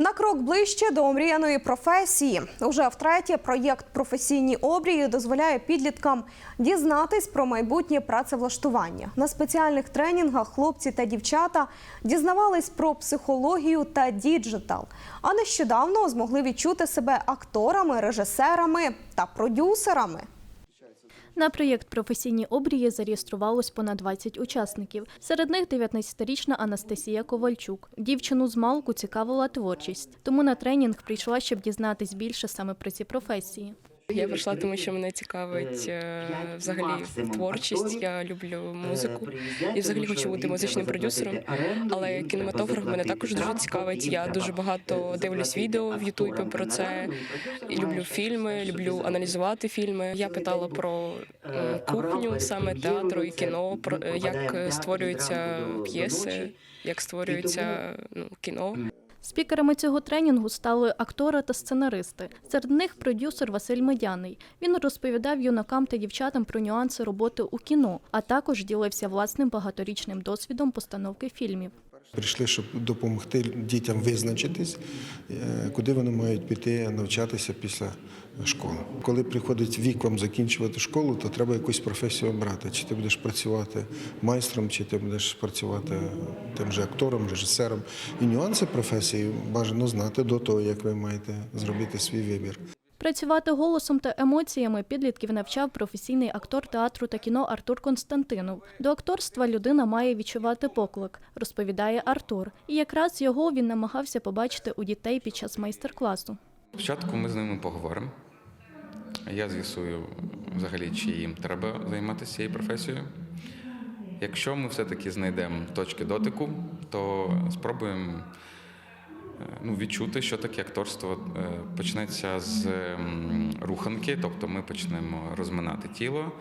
На крок ближче до омріяної професії. Уже втретє проєкт професійні обрії дозволяє підліткам дізнатись про майбутнє працевлаштування. На спеціальних тренінгах хлопці та дівчата дізнавались про психологію та діджитал. А нещодавно змогли відчути себе акторами, режисерами та продюсерами. На проєкт професійні обрії зареєструвалось понад 20 учасників. Серед них 19-річна Анастасія Ковальчук. Дівчину з малку цікавила творчість, тому на тренінг прийшла, щоб дізнатись більше саме про ці професії. Я прийшла, тому що мене цікавить е, взагалі творчість. Я люблю музику і взагалі хочу бути музичним продюсером. Але кінематограф мене також дуже цікавить. Я дуже багато дивлюсь відео в Ютубі про це. Люблю фільми, люблю аналізувати фільми. Я питала про е, кухню саме театру і кіно, про е, як створюються п'єси, як створюється ну, кіно. Спікерами цього тренінгу стали актори та сценаристи. Серед них продюсер Василь Медяний. Він розповідав юнакам та дівчатам про нюанси роботи у кіно, а також ділився власним багаторічним досвідом постановки фільмів. Прийшли, щоб допомогти дітям визначитись, е, куди вони мають піти навчатися після школи. Коли приходить вік вам закінчувати школу, то треба якусь професію обрати. Чи ти будеш працювати майстром, чи ти будеш працювати тим же актором, режисером. І нюанси професії бажано знати до того, як ви маєте зробити свій вибір. Працювати голосом та емоціями підлітків навчав професійний актор театру та кіно Артур Константинов. До акторства людина має відчувати поклик, розповідає Артур. І якраз його він намагався побачити у дітей під час майстер-класу. Спочатку ми з ними поговоримо. Я з'ясую взагалі, чи їм треба займатися цією професією. Якщо ми все-таки знайдемо точки дотику, то спробуємо ну, відчути, що таке акторство Е, почнеться з руханки, тобто ми почнемо розминати тіло.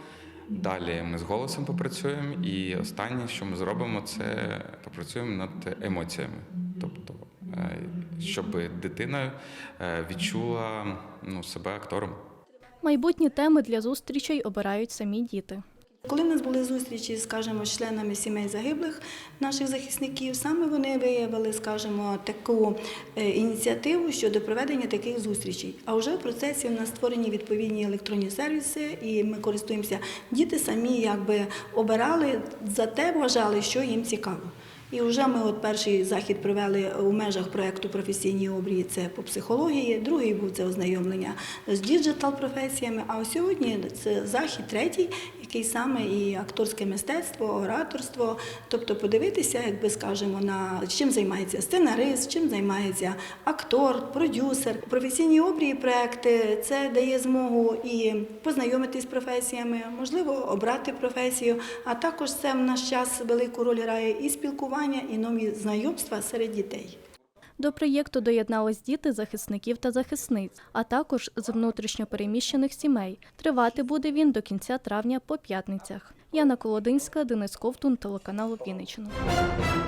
Далі ми з голосом попрацюємо, і останнє, що ми зробимо, це попрацюємо над емоціями. Тобто, е, щоб дитина е, відчула ну, себе актором. Майбутні теми для зустрічей обирають самі діти. Коли в нас були зустрічі, скажімо, з членами сімей загиблих наших захисників, саме вони виявили, скажімо, таку е, ініціативу щодо проведення таких зустрічей. А вже в процесі в нас створені відповідні електронні сервіси, і ми користуємося. Діти самі якби обирали за те, вважали, що їм цікаво. І вже ми от перший захід провели у межах проєкту професійні обрії. Це по психології, другий був це ознайомлення з діджитал професіями. А сьогодні це захід третій, який саме і акторське мистецтво, ораторство. Тобто подивитися, як би скажемо, на чим займається сценарист, чим займається актор, продюсер. Професійні обрії проекти це дає змогу і познайомитись з професіями, можливо, обрати професію. А також це в наш час велику роль грає і спілкування, і нові знайомства серед дітей. До проєкту доєднались діти захисників та захисниць, а також з внутрішньопереміщених сімей. Тривати буде він до кінця травня по п'ятницях. Яна Колодинська, Денис Ковтун, телеканал Вінниччина.